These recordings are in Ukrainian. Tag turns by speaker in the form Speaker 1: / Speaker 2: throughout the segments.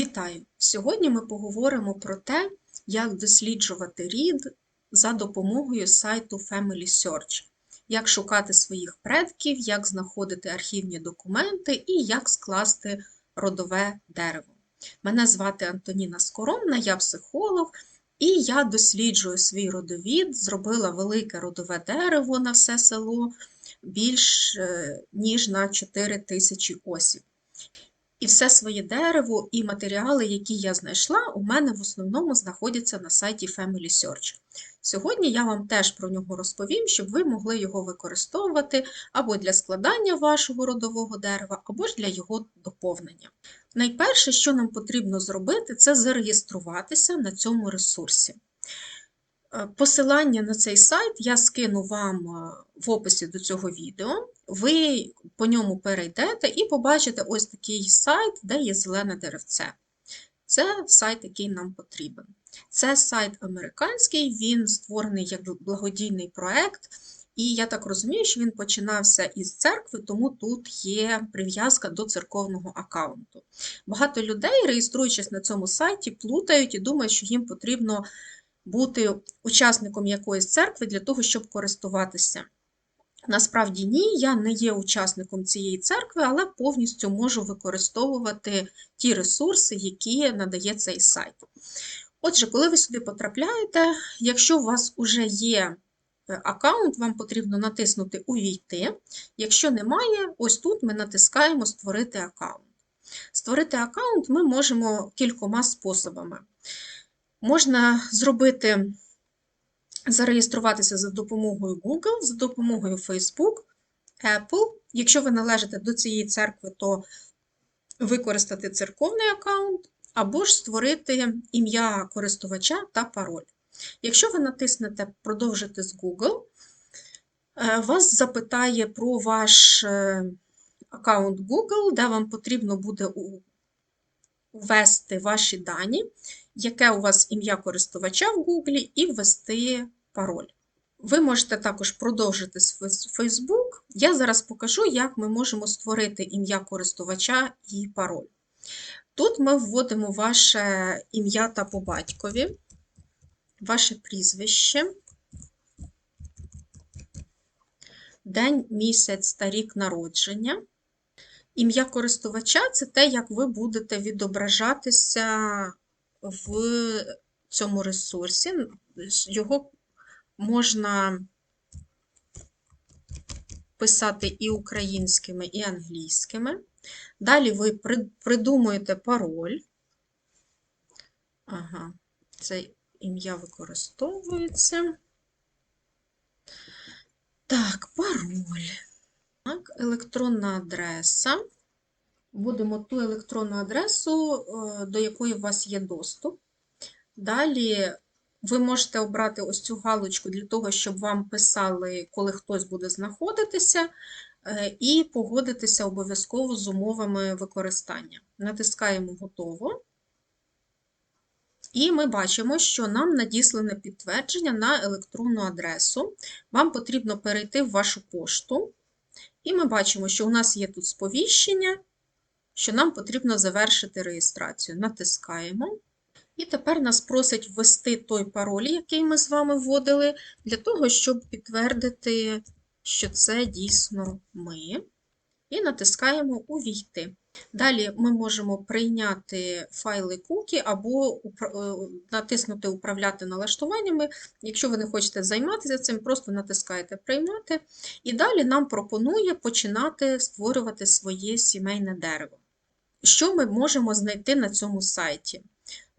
Speaker 1: Вітаю! Сьогодні ми поговоримо про те, як досліджувати рід за допомогою сайту Family Search, як шукати своїх предків, як знаходити архівні документи і як скласти родове дерево. Мене звати Антоніна Скоромна, я психолог, і я досліджую свій родовід, зробила велике родове дерево на все село більш е, ніж на 4 тисячі осіб. І все своє дерево і матеріали, які я знайшла, у мене в основному знаходяться на сайті Family Search. Сьогодні я вам теж про нього розповім, щоб ви могли його використовувати або для складання вашого родового дерева, або ж для його доповнення. Найперше, що нам потрібно зробити, це зареєструватися на цьому ресурсі. Е, Посилання на цей сайт я скину вам е, в описі до цього відео. Ви по ньому перейдете і побачите ось такий сайт, де є зелене деревце. Це сайт, який нам потрібен. Це сайт американський, він створений як благодійний проект, і я так розумію, що він починався із церкви, тому тут є прив'язка до церковного аккаунту. Багато людей, реєструючись на цьому сайті, плутають і думають, що їм потрібно бути учасником якоїсь церкви для того, щоб користуватися. Насправді ні, я не є учасником цієї церкви, але повністю можу використовувати ті ресурси, які надає цей сайт. Отже, коли ви сюди потрапляєте, якщо у вас вже є е, аккаунт, вам потрібно натиснути Увійти. Якщо немає, ось тут ми натискаємо Створити аккаунт. Створити аккаунт ми можемо кількома способами. Можна зробити, зареєструватися за допомогою Google, за допомогою Facebook, Apple. Якщо ви належите до цієї церкви, то використати церковний аккаунт, або ж створити ім'я користувача та пароль. Якщо ви натиснете Продовжити з Google, е, вас запитає про ваш е, аккаунт Google, де вам потрібно буде ввести ваші дані яке у вас ім'я користувача в Google, і ввести пароль. Ви можете також продовжити Facebook. Я зараз покажу, як ми можемо створити ім'я користувача і пароль. Тут ми вводимо ваше ім'я та по батькові, ваше прізвище, день, місяць та рік народження. Ім'я користувача це те, як ви будете відображатися в цьому ресурсі. Його можна писати і українськими, і англійськими. Далі ви придумуєте пароль. Ага, це ім'я використовується. Так, пароль. Так, електронна адреса вводимо ту електронну адресу, е, до якої у вас є доступ. Далі ви можете обрати ось цю галочку для того, щоб вам писали, коли хтось буде знаходитися, е, і погодитися обов'язково з умовами використання. Натискаємо Готово. І ми бачимо, що нам надіслане підтвердження на електронну адресу. Вам потрібно перейти в вашу пошту. І ми бачимо, що у нас є тут сповіщення, що нам потрібно завершити реєстрацію. Натискаємо. І тепер нас просить ввести той пароль, який ми з вами вводили, для того, щоб підтвердити, що це дійсно ми. І натискаємо Увійти. Далі ми можемо прийняти файли кукі або е, натиснути Управляти налаштуваннями. Якщо ви не хочете займатися цим, просто натискаєте Приймати. І далі нам пропонує починати створювати своє сімейне дерево. Що ми можемо знайти на цьому сайті?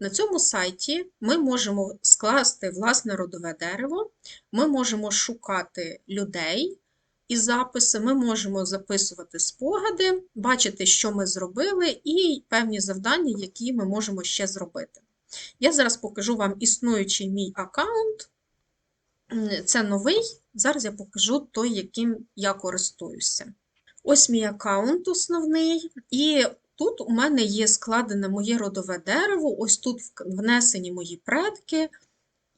Speaker 1: На цьому сайті ми можемо скласти власне родове дерево, ми можемо шукати людей і записи, ми можемо записувати спогади, бачити, що ми зробили, і певні завдання, які ми можемо ще зробити. Я зараз покажу вам існуючий мій аккаунт. Це новий, зараз я покажу той, яким я користуюся. Ось мій аккаунт основний, і Тут у мене є складене моє родове дерево, ось тут внесені мої предки,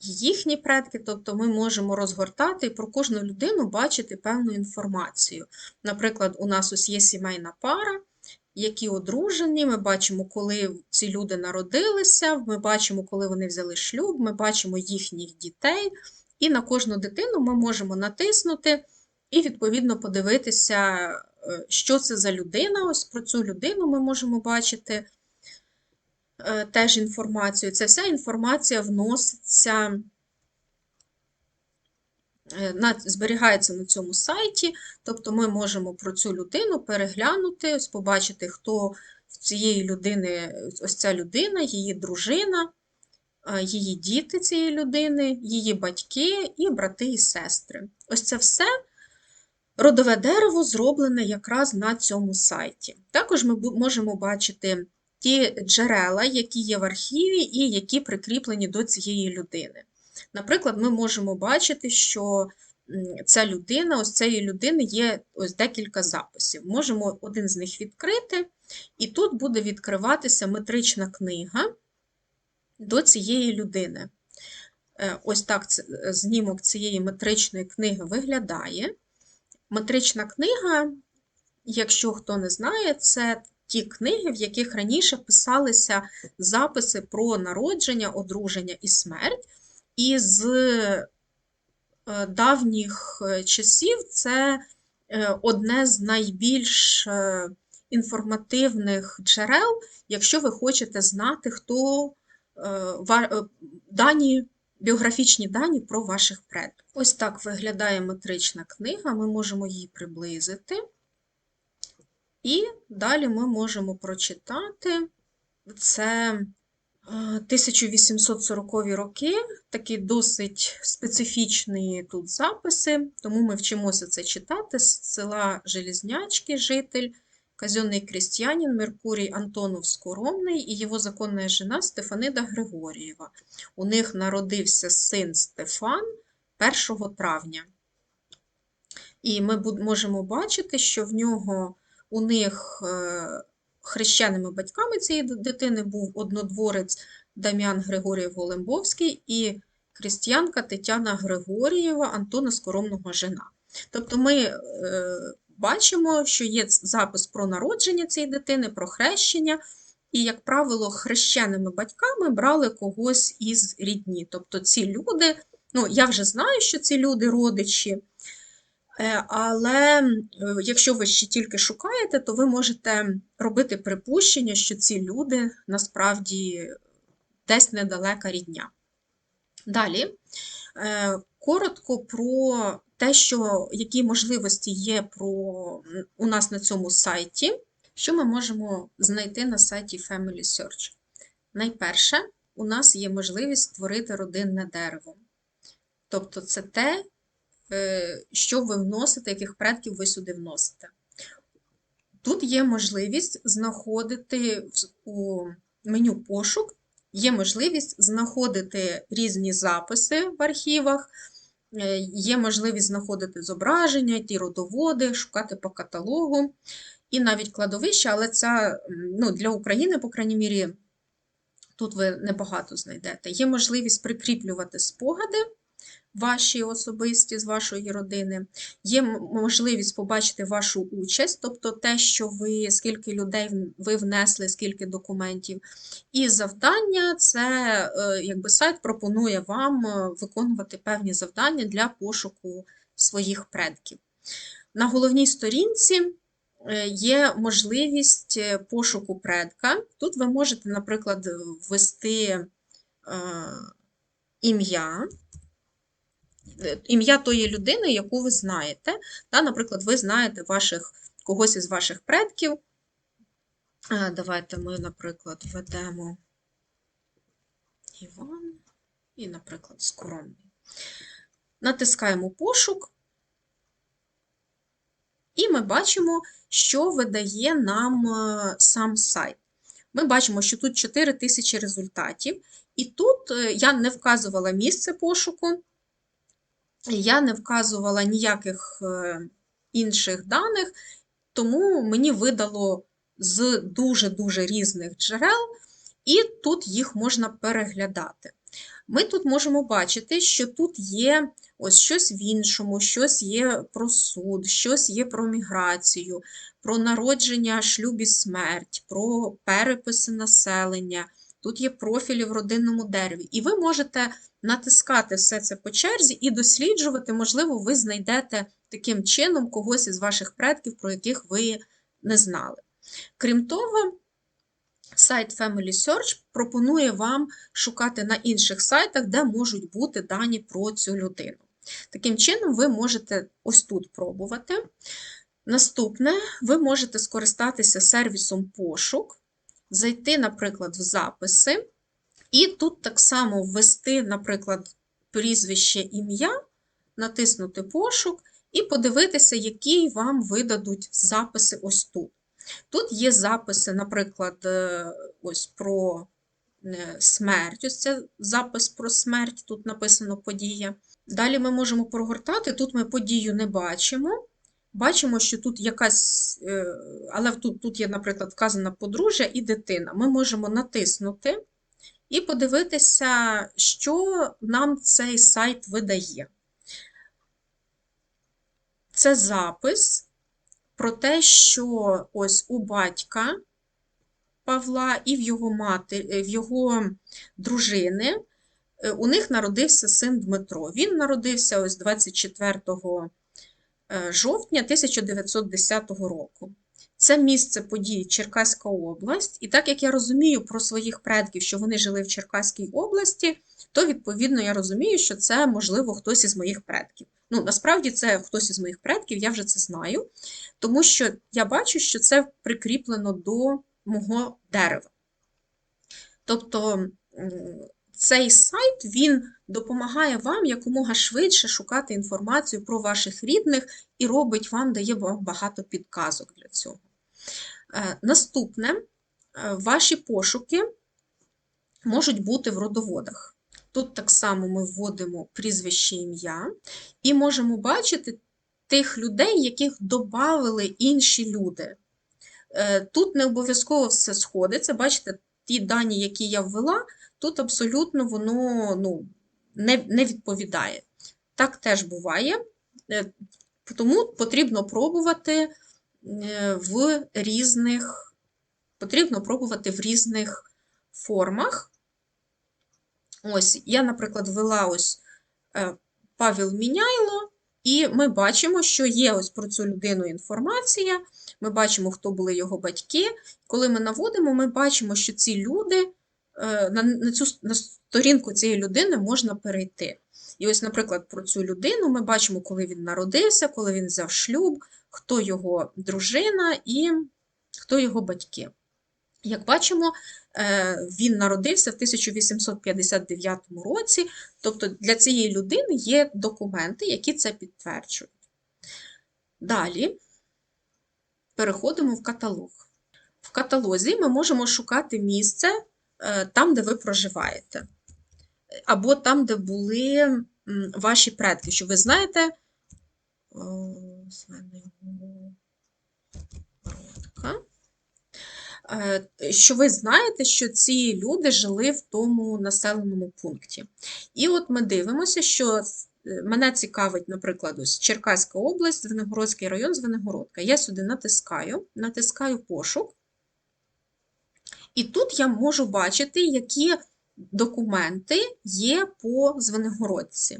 Speaker 1: їхні предки, тобто ми можемо розгортати і про кожну людину бачити певну інформацію. Наприклад, у нас ось є сімейна пара, які одружені, ми бачимо, коли ці люди народилися, ми бачимо, коли вони взяли шлюб, ми бачимо їхніх дітей. І на кожну дитину ми можемо натиснути і, відповідно, подивитися, е, що це за людина. Ось про цю людину ми можемо бачити теж інформацію. Ця вся інформація вноситься. е, зберігається на цьому сайті, тобто ми можемо про цю людину переглянути, побачити, хто в цієї людини, ось ця людина, її дружина, е, її діти цієї людини, її батьки і брати і сестри. Ось це все родове дерево зроблене якраз на цьому сайті. Також ми можемо бачити ті джерела, які є в архіві і які прикріплені до цієї людини. Наприклад, ми можемо бачити, що ця людина, ось цієї людини є ось декілька записів. Можемо один з них відкрити, і тут буде відкриватися метрична книга до цієї людини. Е, Ось так знімок цієї метричної книги виглядає. Метрична книга, якщо хто не знає, це ті книги, в яких раніше писалися записи про народження, одруження і смерть. І з е, давніх е, часів це е, одне з найбільш інформативних джерел, якщо ви хочете знати, хто дані, біографічні дані про ваших предків. Ось так виглядає метрична книга, ми можемо її приблизити. І далі ми можемо прочитати це е, 1840 роки, такі досить специфічні тут записи, тому ми вчимося це читати з села Железнячки, житель, казенный крестьянин Меркурий Антонов Скоромний і його законна жена Стефанида Григорієва. У них народився син Стефан 1 травня. І ми можемо бачити, що в нього у них е, хрещеними батьками цієї дитини був однодворець Дам'ян Григорієв Голембовський і християнка Тетяна Григорієва Антона Скоромного жена. Тобто ми е, бачимо, що є запис про народження цієї дитини, про хрещення, і, як правило, хрещеними батьками брали когось із рідні. Тобто ці люди, ну я вже знаю, що ці люди родичі. Е, Але е, якщо ви ще тільки шукаєте, то ви можете робити припущення, що ці люди насправді десь недалека рідня. Далі, е, коротко про те, що, які можливості є про, у нас на цьому сайті, що ми можемо знайти на сайті Family Search. Найперше, у нас є можливість створити родинне дерево. Тобто це те, що ви вносите, яких предків ви сюди вносите. Тут є можливість знаходити у меню пошук, є можливість знаходити різні записи в архівах, е, є можливість знаходити зображення, ті родоводи, шукати по каталогу, і навіть кладовище, але це ну, для України, по крайній мірі, тут ви небагато знайдете. Є можливість прикріплювати спогади ваші особисті з вашої родини. Є можливість побачити вашу участь, тобто те, що ви, скільки людей ви внесли, скільки документів. І завдання це е, якби сайт пропонує вам е, виконувати певні завдання для пошуку своїх предків. На головній сторінці е, є можливість пошуку предка. Тут ви можете, наприклад, ввести ім'я ім'я тої людини, яку ви знаєте. Та, наприклад, ви знаєте ваших, когось із ваших предків. Е, Давайте ми, наприклад, введемо Іван і, наприклад, Скоромний. Натискаємо пошук, і ми бачимо, що видає нам е, сам сайт. Ми бачимо, що тут 4 тисячі результатів, і тут е, я не вказувала місце пошуку, я не вказувала ніяких е, інших даних, тому мені видало з дуже-дуже різних джерел, і тут їх можна переглядати. Ми тут можемо бачити, що тут є ось щось в іншому, щось є про суд, щось є про міграцію, про народження, шлюб і смерть, про переписи населення. Тут є профілі в родинному дереві. І ви можете натискати все це по черзі і досліджувати, можливо, ви знайдете таким чином когось із ваших предків, про яких ви не знали. Крім того, сайт Family Search пропонує вам шукати на інших сайтах, де можуть бути дані про цю людину. Таким чином, ви можете ось тут пробувати. Наступне, ви можете скористатися сервісом пошук, зайти, наприклад, в записи, і тут так само ввести, наприклад, прізвище ім'я, натиснути пошук і подивитися, які вам видадуть записи ось тут. Тут є записи, наприклад, е, ось про е, смерть. Ось це запис про смерть, тут написано подія. Далі ми можемо прогортати, тут ми подію не бачимо. Бачимо, що тут якась, е, але тут, тут є, наприклад, вказана подружжя і дитина. Ми можемо натиснути і подивитися, що нам цей сайт видає. Це запис про те, що ось у батька Павла і в його мати, в його дружини е, у них народився син Дмитро. Він народився ось 24 е, жовтня 1910 року. Це місце події Черкаська область, і так як я розумію про своїх предків, що вони жили в Черкаській області, то відповідно я розумію, що це, можливо, хтось із моїх предків. Ну, насправді, це хтось із моїх предків, я вже це знаю, тому що я бачу, що це прикріплено до мого дерева. Тобто цей сайт він допомагає вам якомога швидше шукати інформацію про ваших рідних і робить вам, дає багато підказок для цього. Е, наступне, е, ваші пошуки можуть бути в родоводах. Тут так само ми вводимо прізвище ім'я і можемо бачити тих людей, яких додали інші люди. Е, тут не обов'язково все сходиться. Бачите, ті дані, які я ввела, тут абсолютно воно ну, не, не відповідає. Так теж буває, тому потрібно пробувати в різних, потрібно пробувати в різних формах. Ось, я, наприклад, ввела ось е, Павел Міняйло, і ми бачимо, що є ось про цю людину інформація. Ми бачимо, хто були його батьки. Коли ми наводимо, ми бачимо, що ці люди е, на цю на сторінку цієї людини можна перейти. І ось, наприклад, про цю людину ми бачимо, коли він народився, коли він взяв шлюб, хто його дружина і хто його батьки. Як бачимо, е, він народився в 1859 році, тобто для цієї людини є документи, які це підтверджують. Далі переходимо в каталог. В каталозі ми можемо шукати місце е, там, де ви проживаєте, або там, де були ваші предки, що ви знаєте, Е, що ви знаєте, що ці люди жили в тому населеному пункті. І от ми дивимося, що е, мене цікавить, наприклад, ось Черкаська область, Звенигородський район, Звенигородка. Я сюди натискаю, натискаю пошук. І тут я можу бачити, які документи є по Звенигородці.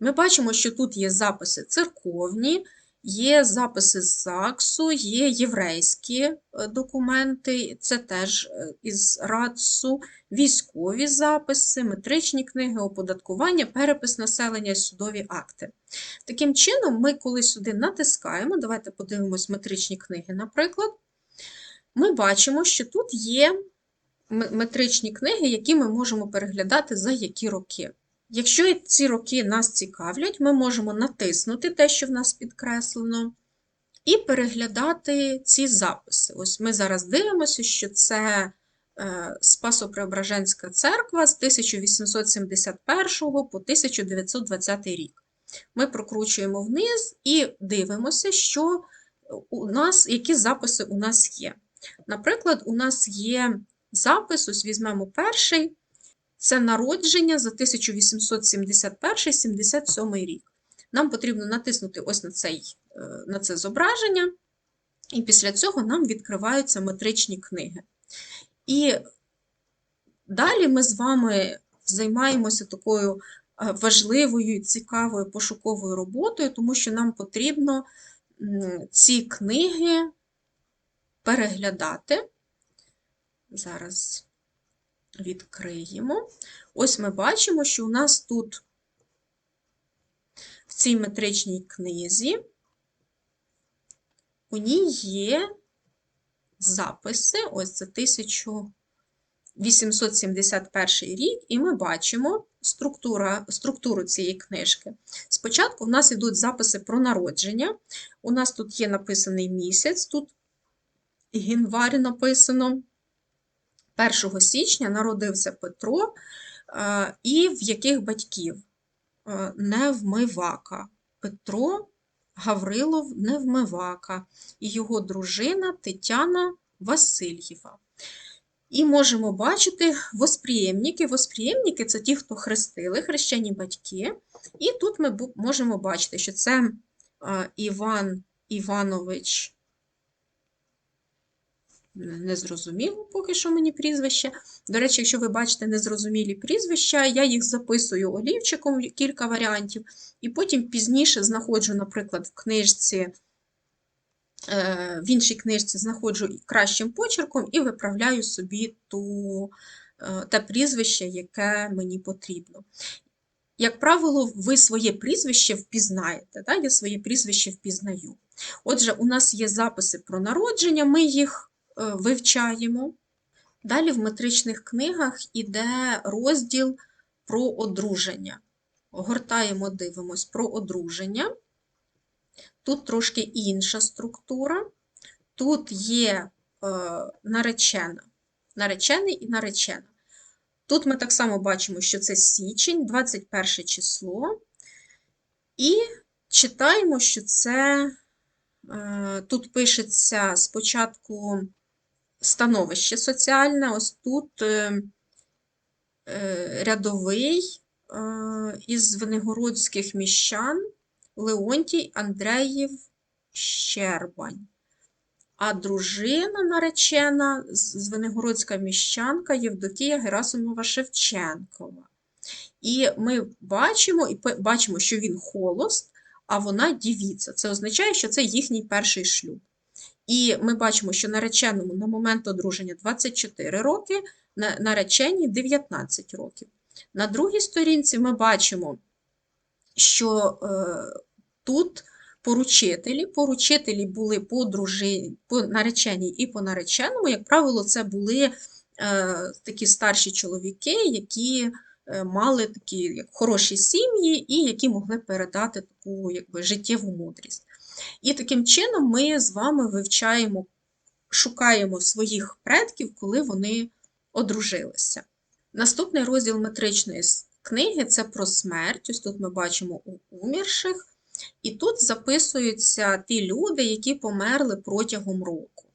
Speaker 1: Ми бачимо, що тут є записи церковні, є записи з ЗАГСу, є єврейські е, документи, це теж е, із РАЦУ, військові записи, метричні книги, оподаткування, перепис населення і судові акти. Таким чином, ми, коли сюди натискаємо, давайте подивимось метричні книги, наприклад, ми бачимо, що тут є метричні книги, які ми можемо переглядати за які роки. Якщо ці роки нас цікавлять, ми можемо натиснути те, що в нас підкреслено, і переглядати ці записи. Ось ми зараз дивимося, що це е, Спасо-Преображенська церква з 1871 по 1920 рік. Ми прокручуємо вниз і дивимося, що у нас, які записи у нас є. Наприклад, у нас є запис, ось візьмемо перший. Це народження за 1871-77 рік. Нам потрібно натиснути ось на, цей, е, на це зображення, і після цього нам відкриваються метричні книги. І далі ми з вами займаємося такою е, важливою і цікавою пошуковою роботою, тому що нам потрібно ці книги переглядати. Зараз відкриємо. Ось ми бачимо, що у нас тут в цій метричній книзі у ній є записи, ось це 1871 рік, і ми бачимо структура, структуру цієї книжки. Спочатку в нас йдуть записи про народження. У нас тут є написаний місяць, тут гінварі написано. 1 січня народився Петро, е, і в яких батьків? Е, Невмивака. Петро Гаврилов Невмивака і його дружина Тетяна Васильєва. І можемо бачити восприємники. Восприємники це ті, хто хрестили, хрещені батьки. І тут ми можемо бачити, що це е, Іван Іванович не зрозуміло поки що мені прізвище. До речі, якщо ви бачите незрозумілі прізвища, я їх записую олівчиком кілька варіантів, і потім пізніше знаходжу, наприклад, в книжці, е, в іншій книжці знаходжу кращим почерком і виправляю собі ту, е, те прізвище, яке мені потрібно. Як правило, ви своє прізвище впізнаєте. Так? Я своє прізвище впізнаю. Отже, у нас є записи про народження, ми їх вивчаємо. Далі в метричних книгах іде розділ про одруження. Гортаємо, дивимось про одруження. Тут трошки інша структура. Тут є е, наречена, наречений і наречена. Тут ми так само бачимо, що це січень, 21 число. І читаємо, що це е, тут пишеться спочатку становище соціальне, ось тут е, е, рядовий е, із звенигородських міщан Леонтій Андреїв Щербань. А дружина наречена звенигородська міщанка Євдокія Герасимова Шевченкова. І ми бачимо, і бачимо, що він холост, а вона дівіця. Це означає, що це їхній перший шлюб. І ми бачимо, що нареченому на момент одруження 24 роки, на- нареченій 19 років. На другій сторінці ми бачимо, що е, тут поручителі, поручителі були по дружині, по нареченій і по нареченому, як правило, це були е, такі старші чоловіки, які е, мали такі як хороші сім'ї і які могли передати таку якби, життєву мудрість. І таким чином ми з вами вивчаємо, шукаємо своїх предків, коли вони одружилися. Наступний розділ метричної книги це про смерть. Ось тут ми бачимо у умірших. І тут записуються ті люди, які померли протягом року.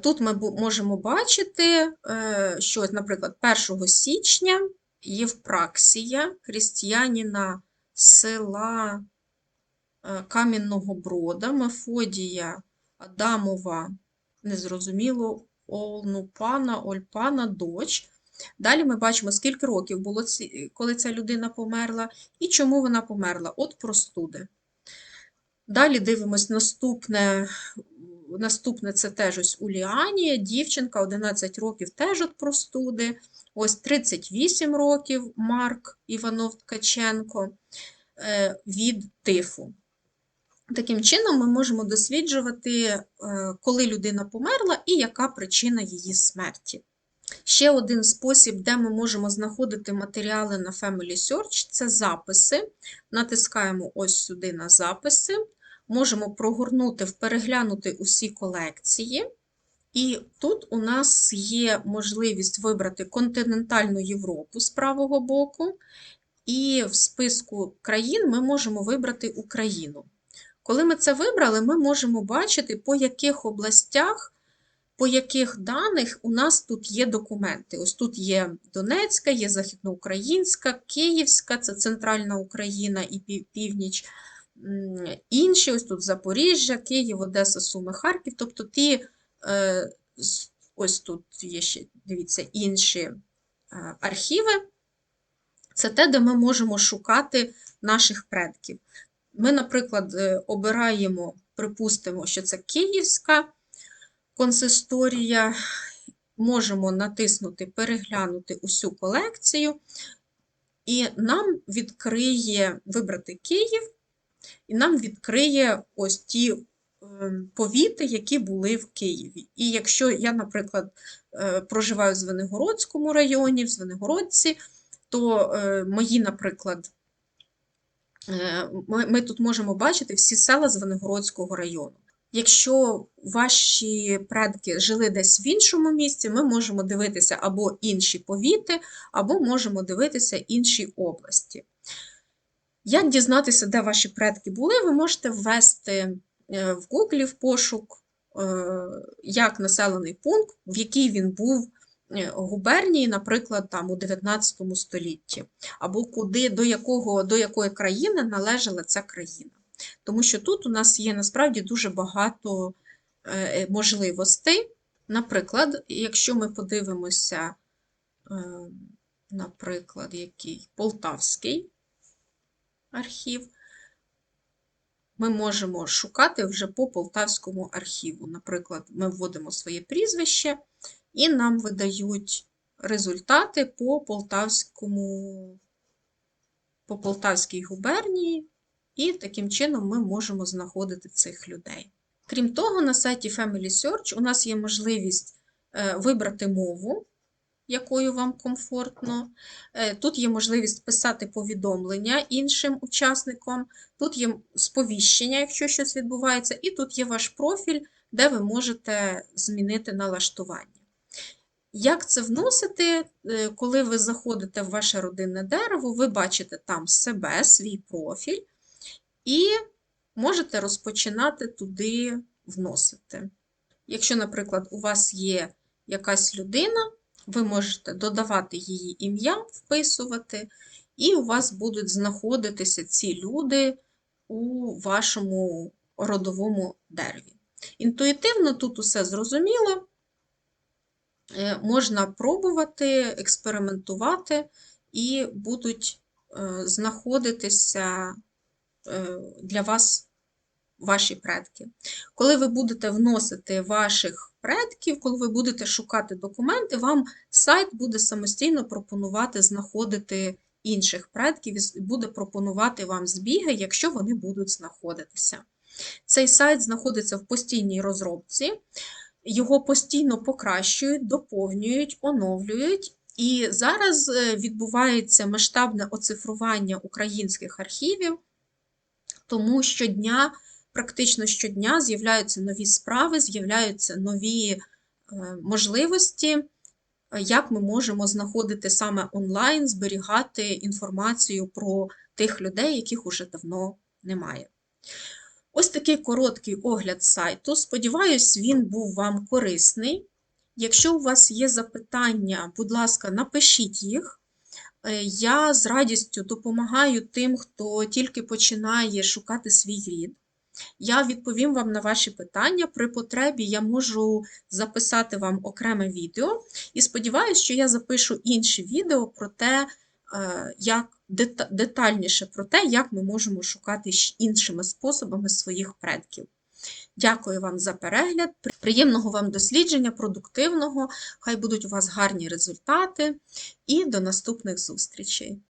Speaker 1: Тут ми можемо бачити, е, що, наприклад, 1 січня Євпраксія, християнина села Кам'яного Брода, Мефодія Адамова, незрозуміло, Олнупана, Ольпана, доч. Далі ми бачимо, скільки років було, коли ця людина померла, і чому вона померла. От простуди. Далі дивимось наступне. Наступне це теж ось Уліанія, дівчинка 11 років теж від простуди. Ось 38 років Марк Іванов Ткаченко е, від тифу. Таким чином, ми можемо досліджувати, е, коли людина померла і яка причина її смерті. Ще один спосіб, де ми можемо знаходити матеріали на Family Search, це записи. Натискаємо ось сюди на записи. Можемо прогорнути, переглянути усі колекції. І тут у нас є можливість вибрати континентальну Європу з правого боку. І в списку країн ми можемо вибрати Україну. Коли ми це вибрали, ми можемо бачити, по яких областях по яких даних у нас тут є документи. Ось тут є Донецька, є Західноукраїнська, Київська, це Центральна Україна і північ. Інші, ось тут Запоріжжя, Київ, Одеса, Суми, Харків. Тобто ті, е, ось тут є ще, дивіться, інші е, архіви. Це те, де ми можемо шукати наших предків. Ми, наприклад, е, обираємо, припустимо, що це Київська консисторія. Можемо натиснути Переглянути усю колекцію, і нам відкриє вибрати Київ, і нам відкриє ось ті ем, повіти, які були в Києві. І якщо я, наприклад, е, проживаю в Звенигородському районі, в Звенигородці, то е, мої, наприклад, ми, ми тут можемо бачити всі села Звенигородського району. Якщо ваші предки жили десь в іншому місці, ми можемо дивитися або інші повіти, або можемо дивитися інші області. Як дізнатися, де ваші предки були, ви можете ввести е, в Google в пошук е, як населений пункт, в якій він був губернії, наприклад, там у 19 столітті, або куди, до, якого, до якої країни належала ця країна. Тому що тут у нас є насправді дуже багато е, можливостей. Наприклад, якщо ми подивимося, е, наприклад, який Полтавський архів, ми можемо шукати вже по Полтавському архіву. Наприклад, ми вводимо своє прізвище, і нам видають результати по Полтавському, по Полтавській губернії, і таким чином ми можемо знаходити цих людей. Крім того, на сайті Family Search у нас є можливість е, вибрати мову, якою вам комфортно. Е, Тут є можливість писати повідомлення іншим учасникам, тут є сповіщення, якщо щось відбувається, і тут є ваш профіль, де ви можете змінити налаштування. Як це вносити, Е, коли ви заходите в ваше родинне дерево, ви бачите там себе, свій профіль, і можете розпочинати туди вносити. Якщо, наприклад, у вас є якась людина, ви можете додавати її ім'я, вписувати, і у вас будуть знаходитися ці люди у вашому родовому дереві. Інтуїтивно тут усе зрозуміло. Е, Можна пробувати, експериментувати, і будуть е, знаходитися е, для вас ваші предки. Коли ви будете вносити ваших предків, коли ви будете шукати документи, вам сайт буде самостійно пропонувати знаходити інших предків і буде пропонувати вам збіги, якщо вони будуть знаходитися. Цей сайт знаходиться в постійній розробці, його постійно покращують, доповнюють, оновлюють. І зараз е, відбувається масштабне оцифрування українських архівів, тому щодня, практично щодня, з'являються нові справи, з'являються нові е, можливості, як ми можемо знаходити саме онлайн, зберігати інформацію про тих людей, яких уже давно немає. Ось такий короткий огляд сайту. Сподіваюсь, він був вам корисний. Якщо у вас є запитання, будь ласка, напишіть їх. Е, Я з радістю допомагаю тим, хто тільки починає шукати свій рід. Я відповім вам на ваші питання. При потребі я можу записати вам окреме відео. І сподіваюся, що я запишу інші відео про те, як детальніше про те, як ми можемо шукати іншими способами своїх предків. Дякую вам за перегляд. Приємного вам дослідження, продуктивного. Хай будуть у вас гарні результати і до наступних зустрічей!